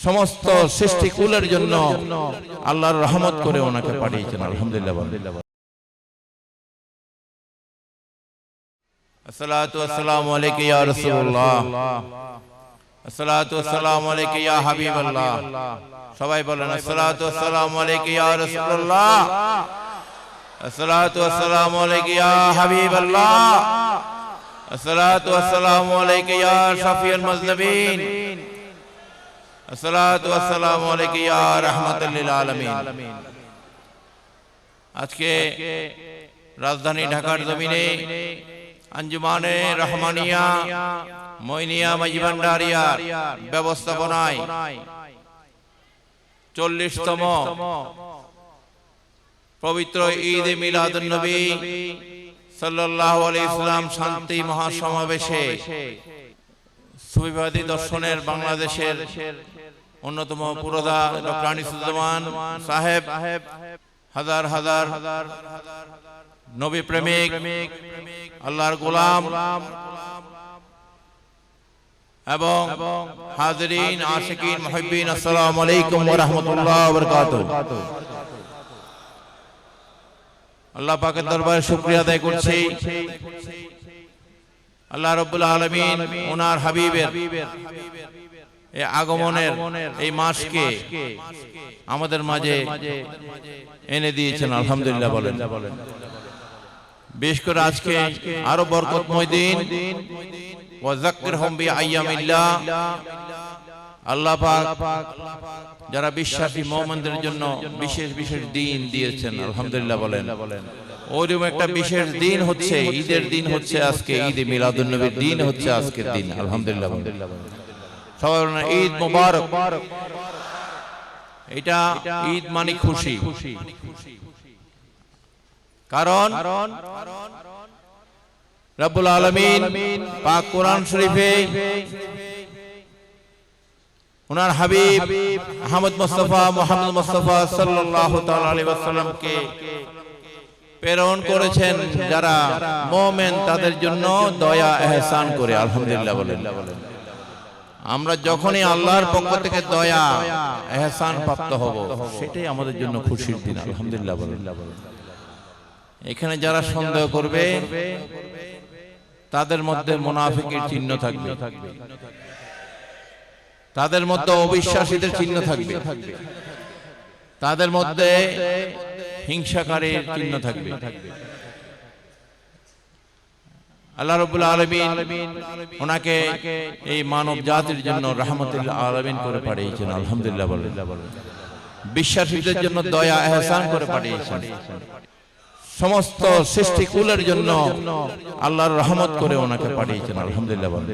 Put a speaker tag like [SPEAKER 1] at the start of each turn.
[SPEAKER 1] সমস্ত সৃষ্টিকুলের জন্য আল্লাহর রহমত করে ওনাকে পাঠিয়েছেন আলহামদুলিল্লাহ সবাই বলেন আসসালামু আজকে রাজধানী ঢাকার জমিনে আঞ্জুমানে রহমানিয়া মইনিয়া মাইজভান্ডারিয়া ব্যবস্থাপনায় চল্লিশতম পবিত্র ঈদ এ মিলাদুন নবী সাল্লাল্লাহু আলাইহি ইসলাম শান্তি মহাসমাবেশে সুবিবাদী দর্শনের বাংলাদেশের অন্যতম পুরোধা ডক্টর আনিসুজ্জামান সাহেব। হাজার হাজার নবী প্রেমিক আল্লাহর গোলাম এবং হাজরিন আশিকিন মুহিব্বিন আসসালামু আলাইকুম ওয়া রাহমাতুল্লাহি ওয়া বারাকাতুহু। আল্লাহ পাকের দরবারে শুকরিয়া আদায় করছি। আল্লাহ রাব্বুল আলামিন ওনার হাবিবের আগমনের এই মাসকে আমাদের মাঝে এনে দিয়েছেন, আলহামদুলিল্লাহ বলেন। করে আজকে আরও বরকতময় দিন। যারা বিশ্বাসী মোহাম্মদের জন্য বিশেষ বিশেষ দিন দিয়েছেন, আলহামদুলিল্লাহ বলেন। ওইরকম একটা বিশেষ দিন হচ্ছে, ঈদের দিন হচ্ছে আজকে ঈদে নবীর দিন হচ্ছে আজকের দিন, আলহামদুলিল্লাহ বলেন। বলেন ঈদ মুবারক। এটা ঈদ মানে খুশি। কারণ? রব্বুল আলামিন পাক কোরআন শরীফে ওনার হাবিব আহমদ মুস্তাফা মোহাম্মদ মুস্তাফা সাল্লাল্লাহু তাআলা আলাইহি ওয়াসাল্লামকে প্রেরণ করেছেন যারা মুমিন তাদের জন্য দয়া এহসান করে আলহামদুলিল্লাহ বলেন। আমরা যখনই আল্লাহর পক্ষ থেকে দয়া এহসান প্রাপ্ত হব। সেটাই আমাদের জন্য খুশির দিন। আলহামদুলিল্লাহ এখানে যারা সন্দেহ করবে তাদের মধ্যে মুনাফিকের চিহ্ন থাকবে। তাদের মধ্যে অবিশ্বাসীদের চিহ্ন থাকবে। তাদের মধ্যে হিংসাকারীর চিহ্ন থাকবে। আল্লাহ রবুল আলমিন ওনাকে এই মানব জাতির জন্য রহমতুল্লাহ আলমিন করে পাঠিয়েছেন, আলহামদুলিল্লাহ বলেন। বিশ্বাসীদের জন্য দয়া, এহসান করে পাঠিয়েছেন। সমস্ত সৃষ্টিকুলের জন্য আল্লাহর রহমত করে ওনাকে পাঠিয়েছেন, আলহামদুলিল্লাহ বলেন।